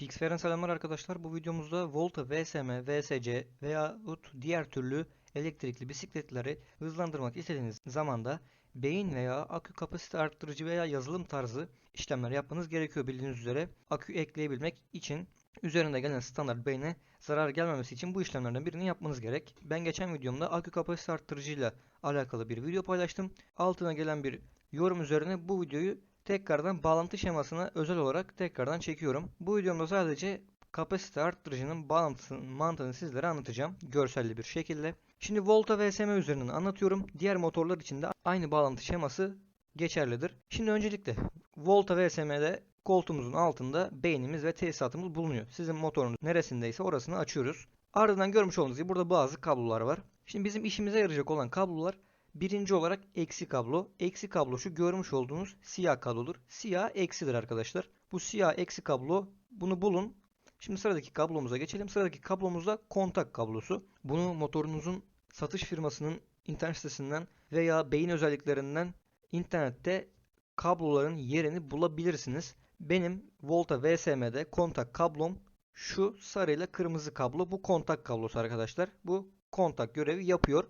Pixfer'den selamlar arkadaşlar. Bu videomuzda Volta, VSM, VSC veya diğer türlü elektrikli bisikletleri hızlandırmak istediğiniz zamanda beyin veya akü kapasite arttırıcı veya yazılım tarzı işlemler yapmanız gerekiyor bildiğiniz üzere. Akü ekleyebilmek için üzerinde gelen standart beyne zarar gelmemesi için bu işlemlerden birini yapmanız gerek. Ben geçen videomda akü kapasite arttırıcıyla alakalı bir video paylaştım. Altına gelen bir yorum üzerine bu videoyu tekrardan bağlantı şemasına özel olarak tekrardan çekiyorum. Bu videomda sadece kapasite arttırıcının bağlantısının mantığını sizlere anlatacağım görselli bir şekilde. Şimdi Volta VSM üzerinden anlatıyorum. Diğer motorlar için de aynı bağlantı şeması geçerlidir. Şimdi öncelikle Volta VSM'de koltuğumuzun altında beynimiz ve tesisatımız bulunuyor. Sizin motorunuz neresindeyse orasını açıyoruz. Ardından görmüş olduğunuz gibi burada bazı kablolar var. Şimdi bizim işimize yarayacak olan kablolar Birinci olarak eksi kablo. Eksi kablo şu görmüş olduğunuz siyah kablodur. Siyah eksidir arkadaşlar. Bu siyah eksi kablo bunu bulun. Şimdi sıradaki kablomuza geçelim. Sıradaki kablomuz da kontak kablosu. Bunu motorunuzun satış firmasının internet sitesinden veya beyin özelliklerinden internette kabloların yerini bulabilirsiniz. Benim Volta VSM'de kontak kablom şu sarı ile kırmızı kablo. Bu kontak kablosu arkadaşlar. Bu kontak görevi yapıyor.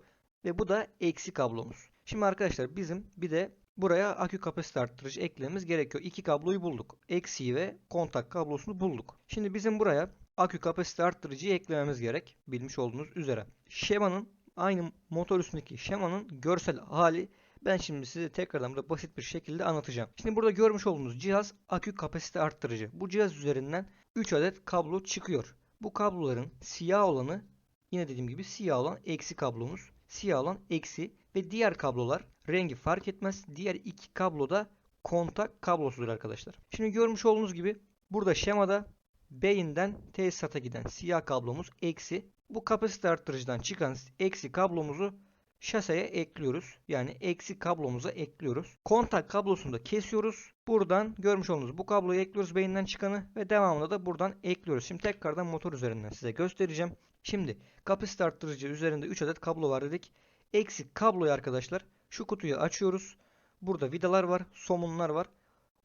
Ve bu da eksi kablomuz. Şimdi arkadaşlar bizim bir de buraya akü kapasite arttırıcı eklememiz gerekiyor. İki kabloyu bulduk. Eksiği ve kontak kablosunu bulduk. Şimdi bizim buraya akü kapasite arttırıcıyı eklememiz gerek. Bilmiş olduğunuz üzere. Şemanın aynı motor üstündeki şemanın görsel hali ben şimdi size tekrardan burada basit bir şekilde anlatacağım. Şimdi burada görmüş olduğunuz cihaz akü kapasite arttırıcı. Bu cihaz üzerinden 3 adet kablo çıkıyor. Bu kabloların siyah olanı yine dediğim gibi siyah olan eksi kablomuz siyah olan eksi ve diğer kablolar rengi fark etmez. Diğer iki kablo da kontak kablosudur arkadaşlar. Şimdi görmüş olduğunuz gibi burada şemada beyinden tesisata giden siyah kablomuz eksi. Bu kapasite arttırıcıdan çıkan eksi kablomuzu şaseye ekliyoruz. Yani eksi kablomuza ekliyoruz. Kontak kablosunu da kesiyoruz. Buradan görmüş olduğunuz bu kabloyu ekliyoruz beyinden çıkanı ve devamında da buradan ekliyoruz. Şimdi tekrardan motor üzerinden size göstereceğim. Şimdi kapasite arttırıcı üzerinde 3 adet kablo var dedik. Eksik kabloyu arkadaşlar şu kutuyu açıyoruz. Burada vidalar var, somunlar var.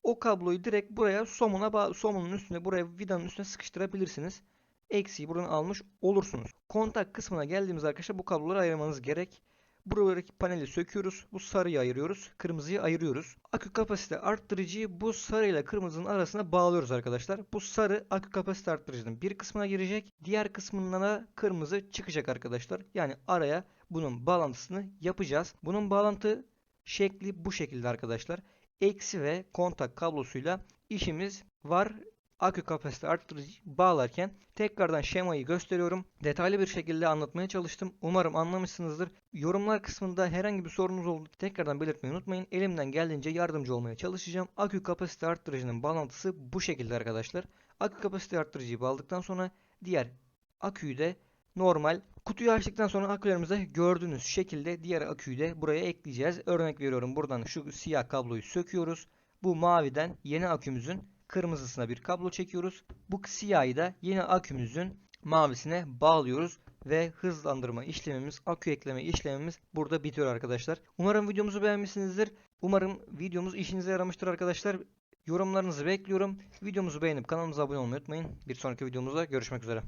O kabloyu direkt buraya somuna somunun üstüne buraya vidanın üstüne sıkıştırabilirsiniz. Eksiği buradan almış olursunuz. Kontak kısmına geldiğimiz arkadaşlar bu kabloları ayırmanız gerek. Buradaki paneli söküyoruz. Bu sarıyı ayırıyoruz. Kırmızıyı ayırıyoruz. Akü kapasite arttırıcıyı bu sarı ile kırmızının arasına bağlıyoruz arkadaşlar. Bu sarı akü kapasite arttırıcının bir kısmına girecek. Diğer kısmından da kırmızı çıkacak arkadaşlar. Yani araya bunun bağlantısını yapacağız. Bunun bağlantı şekli bu şekilde arkadaşlar. Eksi ve kontak kablosuyla işimiz var akü kapasite arttırıcı bağlarken tekrardan şemayı gösteriyorum. Detaylı bir şekilde anlatmaya çalıştım. Umarım anlamışsınızdır. Yorumlar kısmında herhangi bir sorunuz oldu tekrardan belirtmeyi unutmayın. Elimden geldiğince yardımcı olmaya çalışacağım. Akü kapasite arttırıcının bağlantısı bu şekilde arkadaşlar. Akü kapasite arttırıcıyı bağladıktan sonra diğer aküyü de normal kutuyu açtıktan sonra akülerimizde gördüğünüz şekilde diğer aküyü de buraya ekleyeceğiz. Örnek veriyorum buradan şu siyah kabloyu söküyoruz. Bu maviden yeni akümüzün kırmızısına bir kablo çekiyoruz. Bu siyahı da yeni akümüzün mavisine bağlıyoruz ve hızlandırma işlemimiz, akü ekleme işlemimiz burada bitiyor arkadaşlar. Umarım videomuzu beğenmişsinizdir. Umarım videomuz işinize yaramıştır arkadaşlar. Yorumlarınızı bekliyorum. Videomuzu beğenip kanalımıza abone olmayı unutmayın. Bir sonraki videomuzda görüşmek üzere.